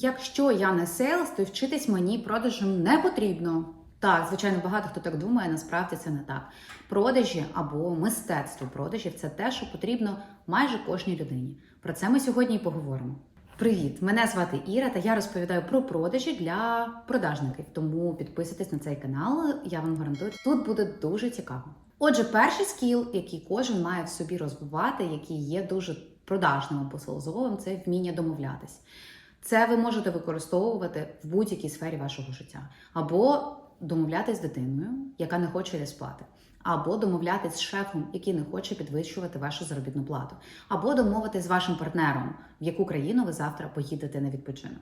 Якщо я не сейлс, то вчитись мені продажам не потрібно. Так, звичайно, багато хто так думає, насправді це не так. Продажі або мистецтво продажів це те, що потрібно майже кожній людині. Про це ми сьогодні і поговоримо. Привіт! Мене звати Іра, та я розповідаю про продажі для продажників. Тому підписуйтесь на цей канал, я вам гарантую, тут буде дуже цікаво. Отже, перший скіл, який кожен має в собі розвивати, який є дуже продажним або селзовим, це вміння домовлятись. Це ви можете використовувати в будь-якій сфері вашого життя. Або домовлятись з дитиною, яка не хоче сплати, або домовлятись з шефом, який не хоче підвищувати вашу заробітну плату, або домовитись з вашим партнером, в яку країну ви завтра поїдете на відпочинок.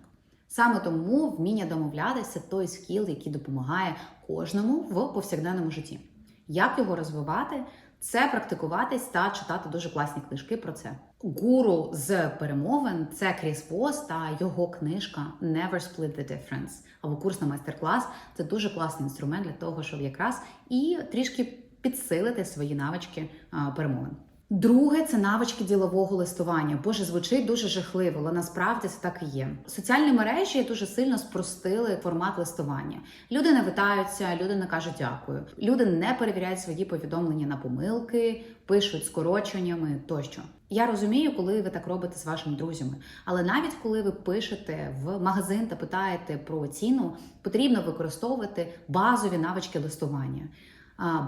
Саме тому вміння домовлятися той скіл, який допомагає кожному в повсякденному житті. Як його розвивати? Це практикуватись та читати дуже класні книжки про це. Гуру з перемовин це Кріс Вос та його книжка Never Split the Difference або курс на майстер-клас. Це дуже класний інструмент для того, щоб якраз і трішки підсилити свої навички перемовин. Друге це навички ділового листування. Боже, звучить дуже жахливо, але насправді це так і є. Соціальні мережі дуже сильно спростили формат листування. Люди не витаються, люди не кажуть дякую. Люди не перевіряють свої повідомлення на помилки, пишуть скороченнями тощо. Я розумію, коли ви так робите з вашими друзями, але навіть коли ви пишете в магазин та питаєте про ціну, потрібно використовувати базові навички листування.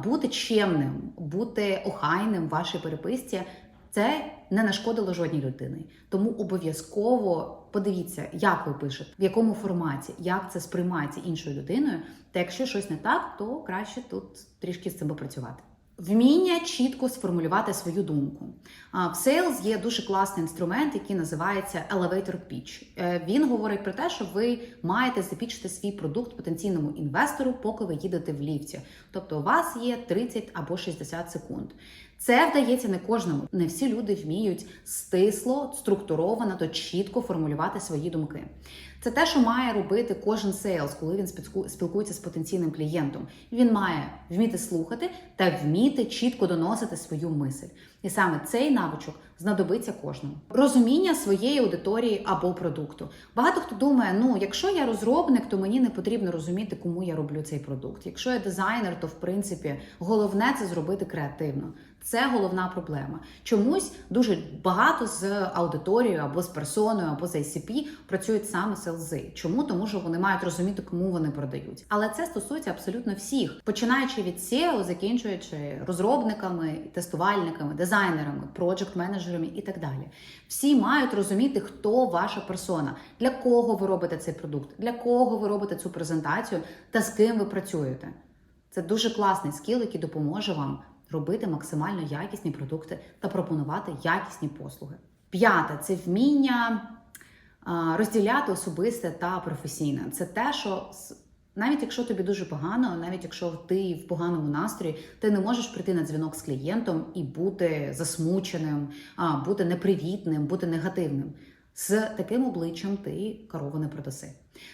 Бути чемним, бути охайним в вашій переписці це не нашкодило жодній людині. Тому обов'язково подивіться, як ви пишете, в якому форматі, як це сприймається іншою людиною. Та якщо щось не так, то краще тут трішки з цим попрацювати. Вміння чітко сформулювати свою думку. В Sales є дуже класний інструмент, який називається Elevator Pitch. Е, Він говорить про те, що ви маєте запічити свій продукт потенційному інвестору, поки ви їдете в ліфті. Тобто у вас є 30 або 60 секунд. Це вдається не кожному. Не всі люди вміють стисло, структуровано та чітко формулювати свої думки. Це те, що має робити кожен сейлс, коли він спілку- спілкується з потенційним клієнтом. Він має вміти слухати та вміти чітко доносити свою мисль. І саме цей навичок знадобиться кожному. Розуміння своєї аудиторії або продукту. Багато хто думає, ну якщо я розробник, то мені не потрібно розуміти, кому я роблю цей продукт. Якщо я дизайнер, то в принципі головне це зробити креативно. Це головна проблема. Чомусь дуже багато з аудиторією або з персоною, або з ICP працюють саме селзи. Чому? Тому що вони мають розуміти, кому вони продають. Але це стосується абсолютно всіх, починаючи від SEO, закінчуючи розробниками, тестувальниками, дизайнерами, проджект-менеджерами і так далі. Всі мають розуміти, хто ваша персона, для кого ви робите цей продукт, для кого ви робите цю презентацію та з ким ви працюєте. Це дуже класний скіл, який допоможе вам робити максимально якісні продукти та пропонувати якісні послуги. П'яте це вміння розділяти особисте та професійне. Це те, що навіть якщо тобі дуже погано, навіть якщо ти в поганому настрої, ти не можеш прийти на дзвінок з клієнтом і бути засмученим, бути непривітним, бути негативним. З таким обличчям ти корову не продаси.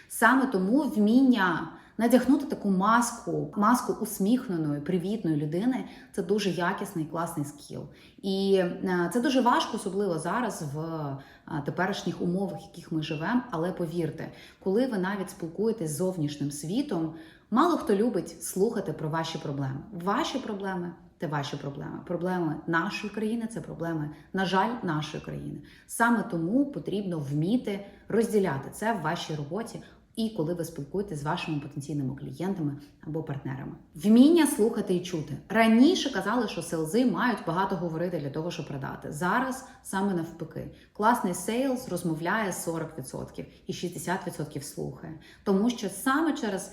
Саме тому вміння надягнути таку маску, маску усміхненої, привітної людини це дуже якісний класний скіл. І е, це дуже важко, особливо зараз в е, теперішніх умовах, в яких ми живемо. Але повірте, коли ви навіть спілкуєтесь з зовнішнім світом, мало хто любить слухати про ваші проблеми. Ваші проблеми. Це ваші проблеми. Проблеми нашої країни це проблеми, на жаль, нашої країни. Саме тому потрібно вміти розділяти це в вашій роботі і коли ви спілкуєтесь з вашими потенційними клієнтами або партнерами. Вміння слухати і чути. Раніше казали, що селзи мають багато говорити для того, щоб продати. Зараз саме навпаки. Класний сейлз розмовляє 40% і 60% слухає. Тому що саме через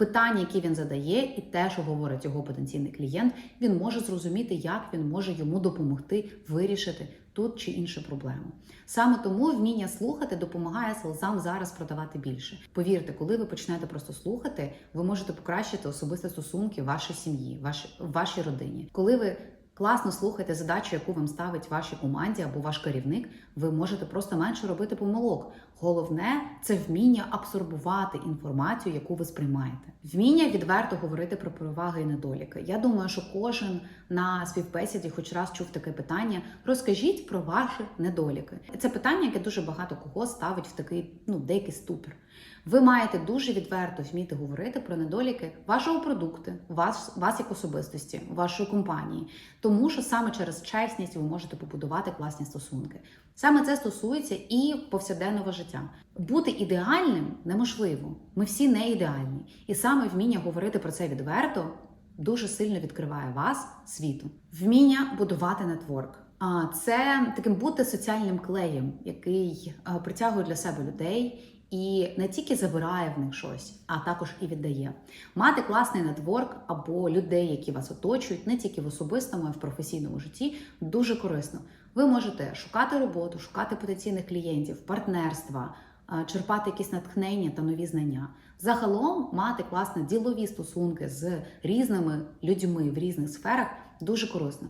питання, які він задає, і те, що говорить його потенційний клієнт, він може зрозуміти, як він може йому допомогти вирішити тут чи іншу проблему. Саме тому вміння слухати допомагає селзам зараз продавати більше. Повірте, коли ви почнете просто слухати, ви можете покращити особисті стосунки вашої сім'ї, вашій вашій родині. Коли ви Класно слухайте задачу, яку вам ставить вашій команді або ваш керівник. Ви можете просто менше робити помилок. Головне це вміння абсорбувати інформацію, яку ви сприймаєте. Вміння відверто говорити про переваги і недоліки. Я думаю, що кожен на співбесіді хоч раз чув таке питання: розкажіть про ваші недоліки. Це питання, яке дуже багато кого ставить в такий ну деякий ступір. Ви маєте дуже відверто вміти говорити про недоліки вашого продукту, вас, вас як особистості, вашої компанії, тому що саме через чесність ви можете побудувати класні стосунки. Саме це стосується і повсякденного життя. Бути ідеальним неможливо. Ми всі не ідеальні, і саме вміння говорити про це відверто дуже сильно відкриває вас світу. Вміння будувати нетворк. А це таким бути соціальним клеєм, який е, притягує для себе людей і не тільки забирає в них щось, а також і віддає. Мати класний нетворк або людей, які вас оточують, не тільки в особистому, а й в професійному житті, дуже корисно. Ви можете шукати роботу, шукати потенційних клієнтів, партнерства, е, черпати якісь натхнення та нові знання. Загалом мати класні ділові стосунки з різними людьми в різних сферах дуже корисно.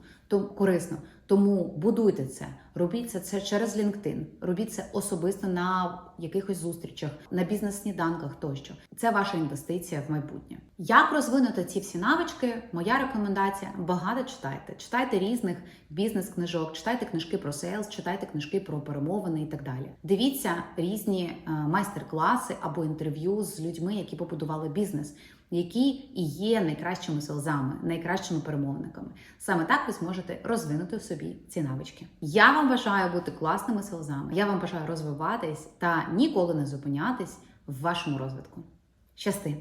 Корисно. Тому будуйте це, робіть це, через LinkedIn, робіть це особисто на якихось зустрічах, на бізнес-сніданках тощо. Це ваша інвестиція в майбутнє. Як розвинути ці всі навички? Моя рекомендація: багато читайте. Читайте різних бізнес-книжок, читайте книжки про сейлс, читайте книжки про перемовини і так далі. Дивіться різні е, майстер-класи або інтерв'ю з людьми, які побудували бізнес. Які і є найкращими селзами, найкращими перемовниками. Саме так ви зможете розвинути в собі ці навички. Я вам бажаю бути класними селзами. Я вам бажаю розвиватись та ніколи не зупинятись в вашому розвитку. Щасти!